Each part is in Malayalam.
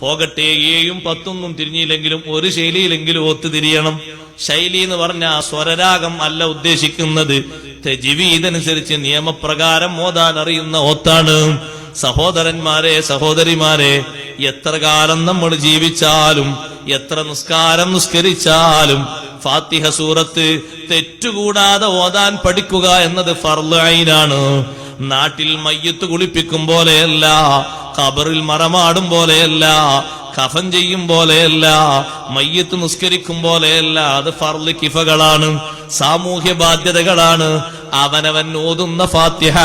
പോകട്ടെ ഏയും പത്തൊന്നും തിരിഞ്ഞില്ലെങ്കിലും ഒരു ശൈലിയിലെങ്കിലും ഒത്തുതിരിയണം ശൈലി എന്ന് പറഞ്ഞ സ്വരരാഗം അല്ല ഉദ്ദേശിക്കുന്നത്. തെജിവി ഇതനുസരിച്ച് നിയമപ്രകാരം ഓതാൻ അറിയുന്ന ഒത്താണ് സഹോദരന്മാരെ സഹോദരിമാരെ എത്ര കാലം നമ്മൾ ജീവിച്ചാലും എത്ര നിസ്കാരം നിസ്കരിച്ചാലും ഫാത്തിഹ സൂറത്ത് തെറ്റുകൂടാതെ ഓതാൻ പഠിക്കുക എന്നത് ഫർലൈനാണ് നാട്ടിൽ മയ്യത്ത് കുളിപ്പിക്കും പോലെയല്ല കബറിൽ മറമാടും പോലെയല്ല കഫൻ ചെയ്യും പോലെയല്ല മയ്യത്ത് നിസ്കരിക്കും പോലെയല്ല. അത് ഫർൾ കിഫകളാണ് സാമൂഹ്യ ബാധ്യതകളാണ്. അവനവൻ ഓതുന്ന ഫാത്തിഹ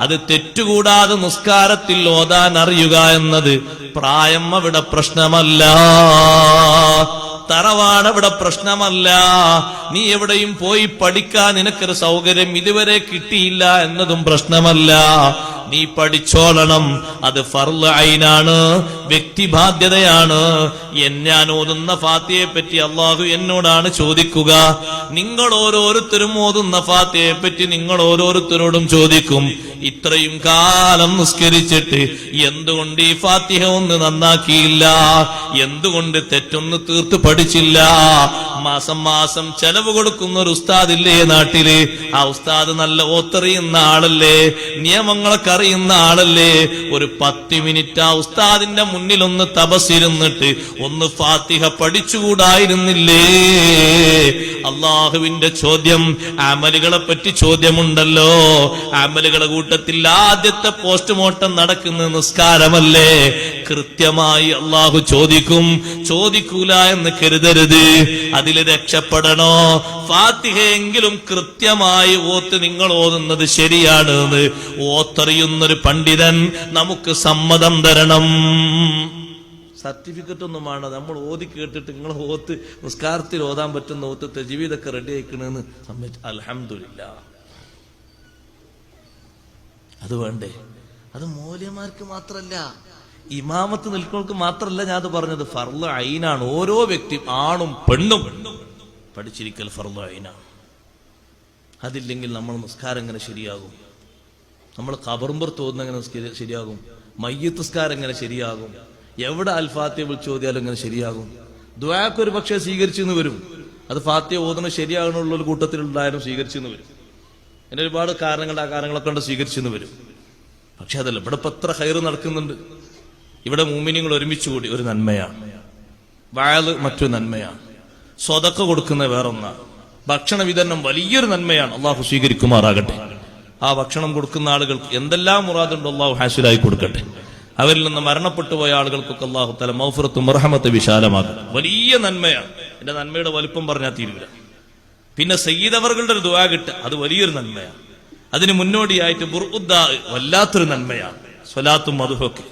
അത് തെറ്റുകൂടാതെ നിസ്കാരത്തിൽ ഓതാൻ അറിയുക എന്നത് പ്രായം അവിടെ പ്രശ്നമല്ല. തറവാട് ഇവിടെ പ്രശ്നമല്ല. നീ എവിടെയും പോയി പഠിക്കാൻ നിനക്കൊരു സൗകര്യം ഇതുവരെ കിട്ടിയില്ല എന്നതും പ്രശ്നമല്ല. നീ പഠിച്ചോളണം. അത് ഫർൾ ഐനാണ് വ്യക്തിബാധ്യതയാണ് എന്നാൻ ഓതുന്ന ഫാത്തിയെ പറ്റി അള്ളാഹു എന്നോടാണ് ചോദിക്കുക. നിങ്ങൾ ഓരോരുത്തരും ഓതുന്ന ഫാത്തിയെ പറ്റി നിങ്ങൾ ഓരോരുത്തരോടും ചോദിക്കും. ഇത്രയും കാലം നിസ്കരിച്ചിട്ട് എന്തുകൊണ്ട് ഈ ഫാത്തിഹ ഒന്ന് നന്നാക്കിയില്ല? എന്തുകൊണ്ട് തെറ്റൊന്ന് തീർത്ത് പഠിച്ചില്ല? മാസം മാസം ചെലവ് കൊടുക്കുന്ന ഒരു ഉസ്താദില്ലേ നാട്ടിൽ? ആ ഉസ്താദ് നല്ല ഓത്തറിയുന്ന ആളല്ലേ? നിയമങ്ങളൊക്കെ അറിയുന്ന ആളല്ലേ? ഒരു പത്ത് മിനിറ്റ് ആ ഉസ്താദിന്റെ മുന്നിൽ ഒന്ന് തപസ്സിരുന്നിട്ട് ഒന്ന് ഫാത്തിഹ പഠിച്ചുകൂടായിരുന്നില്ലേ? അള്ളാഹുവിന്റെ ചോദ്യം അമലുകളെ പറ്റി ചോദ്യമുണ്ടല്ലോ. അമലുകളെ കൂട്ടത്തിൽ ആദ്യത്തെ പോസ്റ്റ്മോർട്ടം നടക്കുന്ന നിസ്കാരമല്ലേ? കൃത്യമായി അള്ളാഹു ചോദിക്കും. ചോദിക്കൂല എന്ന് കരുതരുത്. അതിൽ രക്ഷപ്പെടണോ? ഫാത്തിഹയെങ്കിലും കൃത്യമായി ഓത്ത് നിങ്ങൾ ഓതുന്നത് ശരിയാണ് ഓത്തറിയുന്നൊരു പണ്ഡിതൻ നമുക്ക് സമ്മതം തരണം. സർട്ടിഫിക്കറ്റ് ഒന്നും വേണ്ട. നമ്മൾ ഓതി കേട്ടിട്ട് നിങ്ങൾ ഓത്ത് നിസ്കാരത്തിൽ ഓതാൻ പറ്റുന്ന ഓത്ത് തെജീവിതൊക്കെ റെഡി ആയിക്കണെന്ന് അലഹമില്ല അത് വേണ്ടേ? അത് മൂല്യമാർക്ക് മാത്രല്ല. ഇമാമത്ത് നിൽക്കുന്നവർക്ക് മാത്രമല്ല ഞാൻ അത് പറഞ്ഞത്. ഫർൾ ഐനാണ് ഓരോ വ്യക്തിയും ആണും പെണ്ണും പഠിച്ചിരിക്കൽ ഫർൾ ഐനാണ് അതില്ലെങ്കിൽ നമ്മൾ നിസ്കാരം എങ്ങനെ ശരിയാകും? നമ്മൾ കബറുമ്പർ തോന്നുന്ന എങ്ങനെ ശരിയാകും? മയ്യത്ത് നിസ്കാരം എങ്ങനെ ശരിയാകും? എവിടെ അൽ ഫാത്തിയ വിളിച്ചു ചോദിയാലും എങ്ങനെ ശരിയാകും? ദ്വാക്ക് ഒരു പക്ഷേ സ്വീകരിച്ചെന്ന് വരും. അത് ഫാത്തിയ ഓതണം ശരിയാകണമുള്ള ഒരു കൂട്ടത്തിലുണ്ടായാലും സ്വീകരിച്ചെന്ന് വരും. എന്നൊരുപാട് ഒരുപാട് കാരണങ്ങൾ ആ കാരണങ്ങളൊക്കെ കൊണ്ട് സ്വീകരിച്ചെന്ന് വരും. പക്ഷെ അതല്ല ഇവിടെ ഇപ്പൊ എത്ര ഹൈറ് നടക്കുന്നുണ്ട്. ഇവിടെ മൂമിനിങ്ങൾ ഒരുമിച്ച് കൂടി ഒരു നന്മയാണ് വയൽ മറ്റൊരു നന്മയാണ് സ്വതക്ക കൊടുക്കുന്ന വേറൊന്നാണ് ഭക്ഷണ വിതരണം വലിയൊരു നന്മയാണ്. അള്ളാഹു സ്വീകരിക്കുമാറാകട്ടെ. ആ ഭക്ഷണം കൊടുക്കുന്ന ആളുകൾക്ക് എന്തെല്ലാം മുറാദുണ്ടോ അള്ളാഹു ഹാസിലായി കൊടുക്കട്ടെ. അവരിൽ നിന്ന് മരണപ്പെട്ടു പോയ ആളുകൾക്കൊക്കെ അള്ളാഹു തല മൗഫുറത്തും മർഹമത്ത് വിശാലമാകും വലിയ നന്മയാണ് എന്റെ നന്മയുടെ വലുപ്പം പറഞ്ഞാൽ തീരുവില്ല പിന്നെ സയ്യിദവറുകളുടെ ഒരു ദുവാ കിട്ടുക അത് വലിയൊരു നന്മയാണ് അതിന് മുന്നോടിയായിട്ട് ബുർഉദ്ദാ വല്ലാത്തൊരു നന്മയാണ് സ്വലാത്തും മധുഹൊക്കെ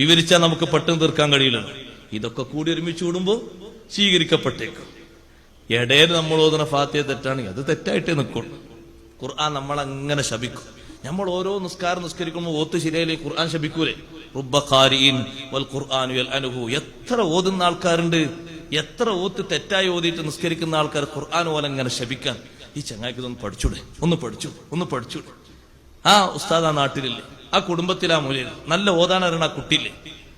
വിവരിച്ചാൽ നമുക്ക് പെട്ടെന്ന് തീർക്കാൻ കഴിയില്ല ഇതൊക്കെ കൂടി ഒരുമിച്ച് കൂടുമ്പോൾ സ്വീകരിക്കപ്പെട്ടേക്കും. ഇടയിൽ നമ്മൾ ഓതുന്ന ഫാത്തിയ തെറ്റാണെങ്കിൽ അത് തെറ്റായിട്ടേ നിൽക്കും. ഖുർആൻ നമ്മൾ അങ്ങനെ ശപിക്കും. നമ്മൾ ഓരോ നിസ്കാരം നിസ്കരിക്കുമ്പോൾ ഓത്ത് ശരിയായി ഖുർആൻ ശപിക്കൂലേ? റബ്ബഖാരിഇൻ വൽ എത്ര ഓതുന്ന ആൾക്കാരുണ്ട്? എത്ര ഓത്ത് തെറ്റായി ഓതിയിട്ട് നിസ്കരിക്കുന്ന ആൾക്കാർ ഖുർആൻ പോലെ അങ്ങനെ ശപിക്കാൻ? ഈ ചങ്ങായിക്ക് പഠിച്ചൂടെ? ഒന്ന് പഠിച്ചു ഒന്ന് പഠിച്ചൂടെ? ആ ഉസ്താദ് ആ നാട്ടിലില്ലേ? ആ കുടുംബത്തിലാ മൂലയിൽ. നല്ല ഓതാനറിയണ ആ കുട്ടിയില്ലേ?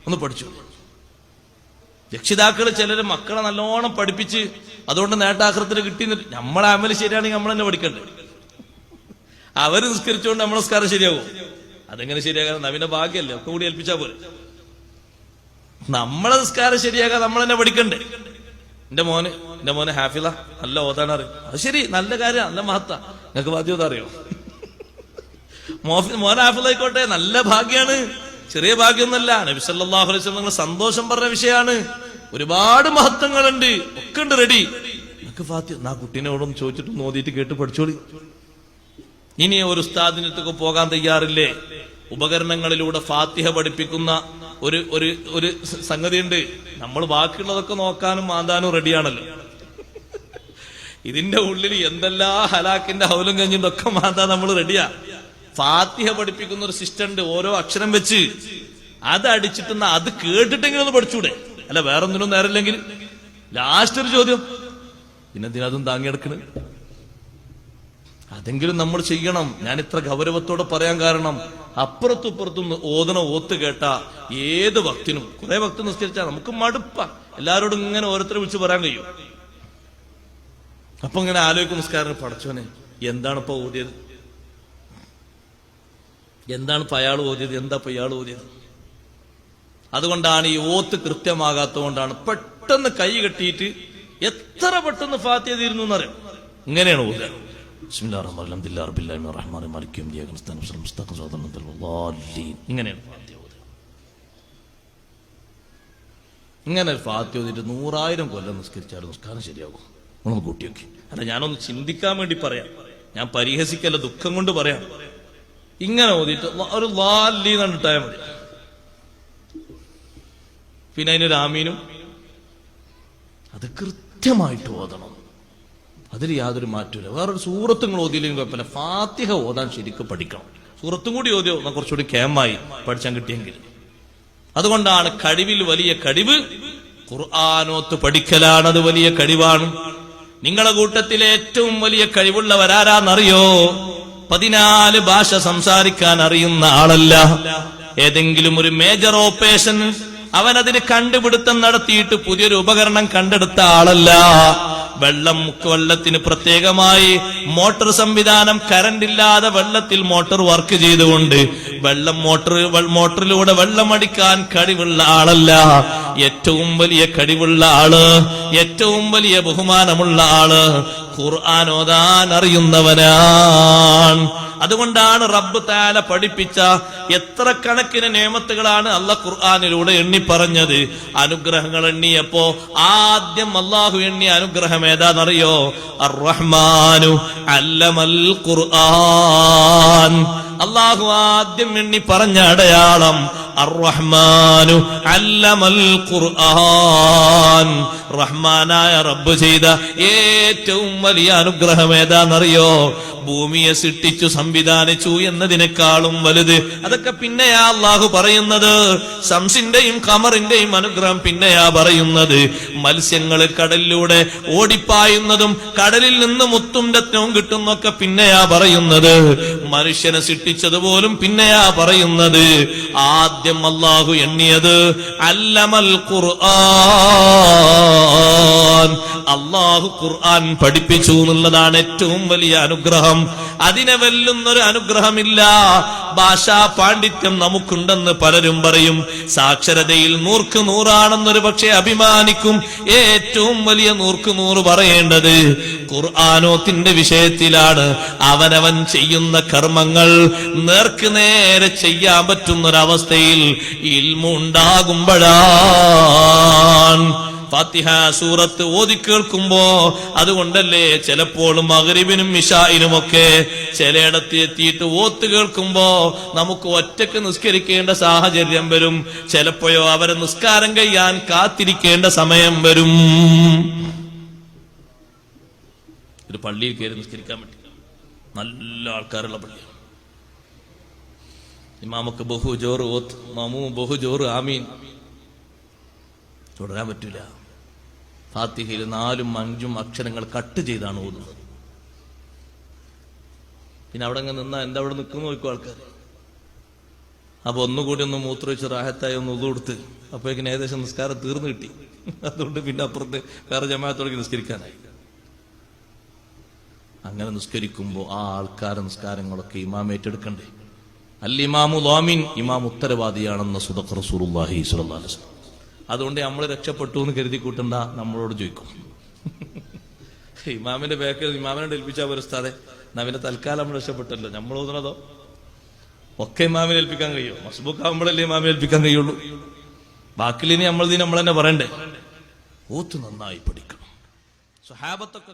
ഒന്ന് പഠിച്ചു. രക്ഷിതാക്കൾ ചിലര് മക്കളെ നല്ലോണം പഠിപ്പിച്ച് അതുകൊണ്ട് നേട്ടാഹൃത്തിന് കിട്ടി നമ്മളെ അമൽ ശരിയാണെങ്കിൽ നമ്മൾ തന്നെ പഠിക്കണ്ടേ? അവർ നിസ്കരിച്ചുകൊണ്ട് നമ്മളെ നിസ്കാരം ശരിയാകും അതെങ്ങനെ ശരിയാകാൻ? നവീന ഭാഗ്യല്ലേ? ഒക്കെ കൂടി ഏൽപ്പിച്ചാ പോലെ നമ്മളെ നിസ്കാരം ശരിയാകാൻ നമ്മൾ തന്നെ പഠിക്കണ്ടേ? എന്റെ മോന് എന്റെ മോനെ ഹാഫിള. നല്ല ഓതാനറിയും. അത് ശരി നല്ല കാര്യം നല്ല മഹത്ത. നിങ്ങൾക്ക് ബാധ്യത അറിയോ? ഹാഫിളായിക്കോട്ടെ നല്ല ഭാഗ്യാണ്. ചെറിയ ഭാഗ്യമൊന്നല്ല നബി സല്ലല്ലാഹു അലൈഹി നിങ്ങൾ സന്തോഷം പറഞ്ഞ വിഷയമാണ്. ഒരുപാട് മഹത്വങ്ങളുണ്ട്. ഒക്കെ ഉണ്ട് റെഡി നാ ഫാത്തി ആ ചോദിച്ചിട്ട് നോദിയിട്ട് കേട്ട് പഠിച്ചോളി. ഇനി ഒരു ഉസ്താദിനത്തൊക്കെ പോകാൻ തയ്യാറില്ലേ? ഉപകരണങ്ങളിലൂടെ ഫാത്തിഹ പഠിപ്പിക്കുന്ന ഒരു ഒരു ഒരു സംഗതിയുണ്ട്. നമ്മൾ ബാക്കിയുള്ളതൊക്കെ നോക്കാനും മാന്താനും റെഡിയാണല്ലോ ഇതിന്റെ ഉള്ളിൽ എന്തെല്ലാം ഹലാക്കിന്റെ ഹൗലും കഞ്ഞിട്ടൊക്കെ മാന്താൻ നമ്മൾ റെഡിയാ ഫാത്തിഹ പഠിപ്പിക്കുന്ന ഒരു സിസ്റ്റം ഉണ്ട് ഓരോ അക്ഷരം വെച്ച് അത് അടിച്ചിട്ടെന്ന അത് കേട്ടിട്ടെങ്കിലും ഒന്ന് പഠിച്ചൂടെ? അല്ല വേറൊന്നിനും നേരമില്ലെങ്കിൽ. ലാസ്റ്റ് ഒരു ചോദ്യം. പിന്നെ അതും താങ്ങിയെടുക്കണ് അതെങ്കിലും നമ്മൾ ചെയ്യണം. ഞാൻ ഇത്ര ഗൗരവത്തോടെ പറയാൻ കാരണം അപ്പുറത്തും ഇപ്പുറത്തും ഓതണ ഓത്ത് കേട്ട ഏത് ഭക്തിനും കുറെ ഭക്തി നിസ്കരിച്ചാൽ നമുക്ക് മടുപ്പ. എല്ലാരോടും ഇങ്ങനെ ഓരോരുത്തരെ വിളിച്ച് പറയാൻ കഴിയും. അപ്പൊ ഇങ്ങനെ ആലോചിക്കും നിസ്കാരം പഠിച്ചോനെ എന്താണ് ഇപ്പൊ ഓതിയത്? എന്താണ് ഇപ്പൊ അയാൾ ഓതിയത്? എന്താ ഇപ്പൊ ഇയാൾ ഓതിയത്? അതുകൊണ്ടാണ് ഈ ഓത്ത് കൃത്യമാകാത്തതുകൊണ്ടാണ് പെട്ടെന്ന് കൈ കെട്ടിയിട്ട് എത്ര പെട്ടെന്ന് ഫാത്തിയ തീരുന്നു എന്നറിയാം ഇങ്ങനെയാണ് ഓതുക. ഇങ്ങനെയാണ് ഇങ്ങനെ ഒരു ഫാത്തിയ ഓതിയിട്ട് നൂറായിരം കൊല്ലം നിസ്കരിച്ചാലും നിസ്കാരം ശരിയാകും. നമ്മളൊന്ന് കൂട്ടി നോക്കി. അല്ല ഞാനൊന്ന് ചിന്തിക്കാൻ വേണ്ടി പറയാം. ഞാൻ പരിഹസിക്കല്ല ദുഃഖം കൊണ്ട് പറയാം. ഇങ്ങനെ ഓതിയിട്ട് ഒരു ലാലി കണ്ടിട്ടായ മതി. പിന്നെ അതിനൊരു ആമീനും. അത് കൃത്യമായിട്ട് ഓതണം. അതിൽ യാതൊരു മാറ്റമില്ല വേറൊരു സൂറത്തും നിങ്ങൾ ഓതിയില്ലെങ്കിൽ കുഴപ്പമില്ല. ഫാത്തിഹ ഓതാൻ ശരിക്കും പഠിക്കണം. സൂറത്തും കൂടി ഓതിയോ എന്നാൽ കുറച്ചുകൂടി കേമായി പഠിച്ചാൻ കിട്ടിയെങ്കിൽ. അതുകൊണ്ടാണ് കഴിവിൽ വലിയ കഴിവ് ഖുർആാനോത്ത് അത് വലിയ കഴിവാണ്. നിങ്ങളുടെ കൂട്ടത്തിലെ ഏറ്റവും വലിയ കഴിവുള്ളവരാരാന്നറിയോ? പതിനാല് ഭാഷ സംസാരിക്കാൻ അറിയുന്ന ആളല്ല. ഏതെങ്കിലും ഒരു മേജർ ഓപ്പറേഷൻ അവൻ അതിന് കണ്ടുപിടുത്തം നടത്തിയിട്ട് പുതിയൊരു ഉപകരണം കണ്ടെടുത്ത ആളല്ല. വെള്ളം വെള്ളത്തിന് പ്രത്യേകമായി മോട്ടോർ സംവിധാനം കറണ്ട് ഇല്ലാതെ വെള്ളത്തിൽ മോട്ടോർ വർക്ക് ചെയ്തുകൊണ്ട് വെള്ളം മോട്ടോർ മോട്ടറിലൂടെ വെള്ളം അടിക്കാൻ കഴിവുള്ള ആളല്ല. ഏറ്റവും വലിയ കഴിവുള്ള ആൾ ഏറ്റവും വലിയ ബഹുമാനമുള്ള ആൾ ഖുർആൻ ഓതാൻ അറിയുന്നവനാണ്. അതുകൊണ്ടാണ് റബ്ബ് താല പഠിപ്പിച്ച എത്ര കണക്കിന് നിയമത്തുകളാണ് അല്ല ഖുർആാനിലൂടെ എണ്ണി പറഞ്ഞത്. അനുഗ്രഹങ്ങൾ എണ്ണിയപ്പോ ആദ്യം അള്ളാഹു എണ്ണിയ അനുഗ്രഹം ഏതാണെന്നറിയോ അറഹ്മാനു അല്ലമൽ ഖുർആൻ. അള്ളാഹു ആദ്യം എണ്ണി പറഞ്ഞ അടയാളം അർറഹ്മാനു അല്ലമൽ ഖുർആൻ. റഹ്മാനായ റബ്ബ് ചെയ്ത ഏറ്റവും വലിയ അനുഗ്രഹം ഏതാണെന്നറിയോ? ഭൂമിയെ സൃഷ്ടിച്ചു സംവിധാനിച്ചു എന്നതിനേക്കാളും വലുത്. അതൊക്കെ പിന്നെയാ അള്ളാഹു പറയുന്നത്. ശംസിന്റെയും കമറിന്റെയും അനുഗ്രഹം പിന്നെയാ പറയുന്നത്. മത്സ്യങ്ങൾ കടലിലൂടെ ഓടിപ്പായുന്നതും കടലിൽ നിന്ന് മുത്തും രത്നവും കിട്ടുന്നൊക്കെ പിന്നെയാ പറയുന്നത്. മനുഷ്യനെ സൃഷ്ടിച്ചതുപോലും പിന്നെയാ പറയുന്നത്. ആദ്യം അള്ളാഹു എണ്ണിയത് അല്ലമൽ ഖുർആൻ. അള്ളാഹു ഖുർആൻ പഠിപ്പിച്ചു എന്നുള്ളതാണ് ഏറ്റവും വലിയ അനുഗ്രഹം. അതിനെ വെല്ലുന്നൊരു അനുഗ്രഹമില്ല. ഭാഷാ പാണ്ഡിത്യം നമുക്കുണ്ടെന്ന് പലരും പറയും. സാക്ഷരതയിൽ നൂർക്ക് നൂറാണെന്നൊരു പക്ഷെ അഭിമാനിക്കും. ഏറ്റവും വലിയ നൂർക്ക് നൂറ് പറയേണ്ടത് ഖുർആാനോത്തിന്റെ വിഷയത്തിലാണ്. അവനവൻ ചെയ്യുന്ന കർമ്മങ്ങൾ നേർക്ക് നേരെ ചെയ്യാൻ പറ്റുന്നൊരവസ്ഥയിൽ ഇൽമുണ്ടാകുമ്പോഴാണ്. ഫാത്തിഹ സൂറത്ത് ഓതി കേൾക്കുമ്പോ അതുകൊണ്ടല്ലേ ചിലപ്പോൾ മകരിബിനും മിഷായിനുമൊക്കെ ചിലയിടത്ത് എത്തിയിട്ട് ഓത്ത് കേൾക്കുമ്പോ നമുക്ക് ഒറ്റയ്ക്ക് നിസ്കരിക്കേണ്ട സാഹചര്യം വരും. ചിലപ്പോഴോ അവരെ നിസ്കാരം കഴിയാൻ കാത്തിരിക്കേണ്ട സമയം വരും. ഒരു പള്ളിയിൽ കയറി നിസ്കരിക്കാൻ പറ്റില്ല നല്ല ആൾക്കാരുള്ള പള്ളി ഇമാമക്ക് ബഹു ജോറ് ഓത്ത് മാമു ബഹു ജോറ് ആമീൻ. തുടരാൻ പറ്റൂല. ഫാത്തിഹയിൽ നാലും അഞ്ചും അക്ഷരങ്ങൾ കട്ട് ചെയ്താണ് ഓതുന്നത്. പിന്നെ അവിടെ അങ്ങ് നിന്നാ എന്താ അവിടെ നിൽക്കുന്നു നോക്കും ആൾക്കാർ. അപ്പൊ ഒന്നുകൂടി ഒന്ന് മൂത്രമൊഴിച്ച് റാഹത്തായി ഒന്ന് ഉതു കൊടുത്ത് അപ്പോഴേക്കിന് ഏകദേശം നിസ്കാരം തീർന്നു കിട്ടി. അതുകൊണ്ട് പിന്നെ അപ്പുറത്ത് വേറെ ജമാഅത്തോടെ നിസ്കരിക്കാനായി. അങ്ങനെ നിസ്കരിക്കുമ്പോൾ ആ ആൾക്കാരെ നിസ്കാരങ്ങളൊക്കെ ഇമാം ഏറ്റെടുക്കണ്ടേ? അല്ല ഇമാമു ലോമിൻ ഇമാം ഉത്തരവാദിയാണെന്ന് സുദഖ് റസൂലുള്ളാഹി സ്വല്ലല്ലാഹു അലൈഹി വസല്ലം. അതുകൊണ്ട് നമ്മൾ രക്ഷപ്പെട്ടു എന്ന് കരുതി കൂട്ടണ്ട നമ്മളോട് ചോദിക്കും. ഇമാമിന്റെ ബാക്കിൽ ഇമാമിനെ ഏൽപ്പിച്ചാൽ ഉസ്താദെ? നവിനെ തൽക്കാലം നമ്മൾ രക്ഷപ്പെട്ടല്ലോ. നമ്മൾ ഓതുന്നതോ ഒക്കെ ഇമാമിനെ ഏൽപ്പിക്കാൻ കഴിയും മസ്ബുക്ക് ആകുമ്പോഴല്ലേ ഇമാമിനെ ഏൽപ്പിക്കാൻ കഴിയുള്ളൂ. ബാക്കിലിനി നമ്മൾ നമ്മൾ തന്നെ പറയണ്ടേ? ഓത്ത് നന്നായി പഠിക്കണം. സ്വഹാബത്തൊക്കെ